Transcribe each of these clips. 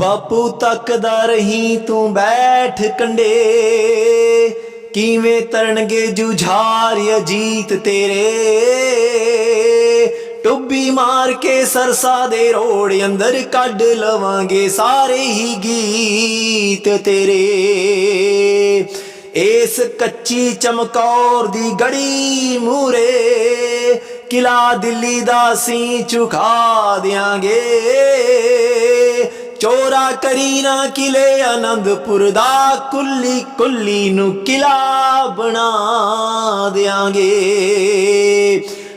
ਬਾਪੂ ਤੱਕਦਾ ਰਹੀ ਤੂੰ ਬੈਠ ਕੰਡੇ। ਕਿਵੇਂ ਤਰਨਗੇ ਜੁਝਾਰ ਅਜੀਤ ਤੇਰੇ। ਟੁੱਬੀ ਮਾਰ ਕੇ ਸਰਸਾ ਦੇ ਰੋੜ ਅੰਦਰ ਕੱਢ ਲਵਾਂਗੇ ਸਾਰੇ ਹੀ ਗੀਤ ਤੇਰੇ। ਇਸ ਕੱਚੀ ਚਮਕੌਰ ਦੀ ਗੜੀ ਮੂਰੇ, ਕਿਲਾ ਦਿੱਲੀ ਦਾ ਸੀ ਝੁਕਾ ਦਿਆਂਗੇ। ਚੋਰਾ ਕਰੀ ਨਾ ਕਿਲੇ ਆਨੰਦਪੁਰ ਦਾ, ਕੁੱਲੀ ਕੁੱਲੀ ਨੂੰ ਕਿਲਾ ਬਣਾ ਦਿਆਂਗੇ।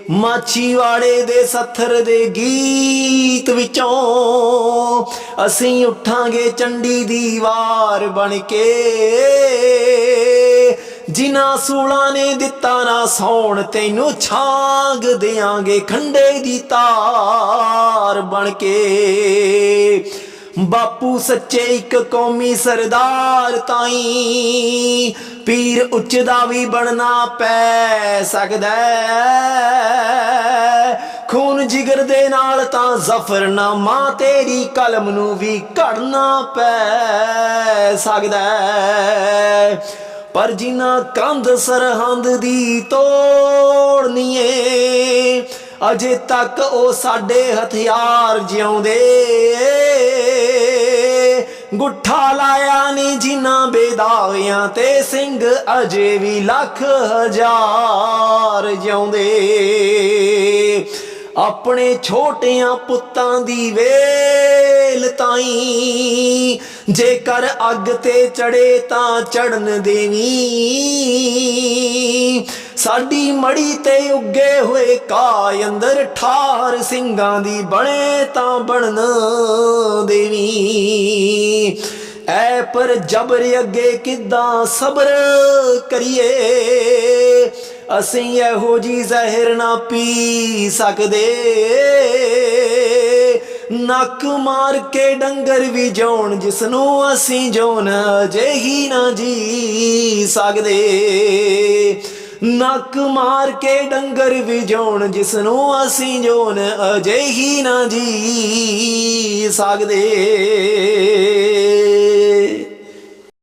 ਮਾਛੀਵਾੜੇ ਦੇ ਸੱਥਰ ਦੇ ਗੀਤ ਵਿੱਚੋਂ ਅਸੀਂ ਉੱਠਾਂਗੇ ਚੰਡੀ ਦੀ ਵਾਰ ਬਣ ਕੇ। ਜਿਨ੍ਹਾਂ ਸੂਲਾਂ ਨੇ ਦਿੱਤਾ ਨਾ ਸੌਣ, ਤੈਨੂੰ ਛਾਂਗ ਦਿਆਂਗੇ ਖੰਡੇ ਦੀ ਤਾਰ ਬਣ ਕੇ। ਬਾਪੂ ਸੱਚੇ ਇੱਕ ਕੌਮੀ ਸਰਦਾਰ ਤਾਈ। ਪੀਰ ਉੱਚ ਦਾ ਵੀ ਬਣਨਾ ਪੈ ਸਕਦਾ ਖੂਨ ਜਿਗਰ ਦੇ ਨਾਲ ਤਾਂ ਜ਼ਫਰਨਾਮਾ ਤੇਰੀ ਕਲਮ ਨੂੰ ਵੀ ਘੜਨਾ ਪੈ ਸਕਦਾ ਪਰ ਜਿਨ੍ਹਾਂ ਕੰਧ ਸਰਹੰਦ ਦੀ ਤੋੜਨੀਏ ਅਜੇ ਤੱਕ ਉਹ ਸਾਡੇ ਹਥਿਆਰ ਜਿਉਂਦੇ। ਗੁੱਠਾ ਲਾਇਆ ਨਹੀਂ ਜਿਨ੍ਹਾਂ ਬੇਦਾਵਿਆਂ ਤੇ, ਸਿੰਘ ਅਜੇ ਵੀ ਲੱਖ ਹਜ਼ਾਰ ਜਿਉਂਦੇ। ਆਪਣੇ ਛੋਟਿਆਂ ਪੁੱਤਾਂ ਦੀ ਵੇਲ ਤਾਈ, ਜੇਕਰ ਅੱਗ ਤੇ ਚੜੇ ਤਾਂ ਚੜਨ ਦੇਵੀ। ਸਾਡੀ ਮੜੀ ਤੇ ਉੱਗੇ ਹੋਏ ਕਾਇ ਅੰਦਰ ਠਾਰ ਸਿੰਘਾਂ ਦੀ ਬਣੇ ਤਾਂ ਬਣਨ ਦੇਵੀ। ਐ ਪਰ ਜਬਰ ਅੱਗੇ ਕਿੱਦਾਂ ਸਬਰ ਕਰੀਏ? ਅਸੀਂ ਇਹੋ ਜੀ ਜ਼ਹਿਰ ਨਾ ਪੀ ਸਕਦੇ। ਨੱਕ ਮਾਰ ਕੇ ਡੰਗਰ ਵੀ ਜਾਉਣ ਜਿਸ ਨੂੰ ਅਸੀਂ ਜੋਨ ਅਜਿਹੀ ਨਾ ਜੀ ਸਕਦੇ। ਨੱਕ ਮਾਰ ਕੇ ਡੰਗਰ ਵੀ ਜਾਉਣ ਜਿਸ ਨੂੰ ਅਸੀਂ ਜੋਨ ਅਜਿਹੀ ਨਾ ਜੀ ਸਕਦੇ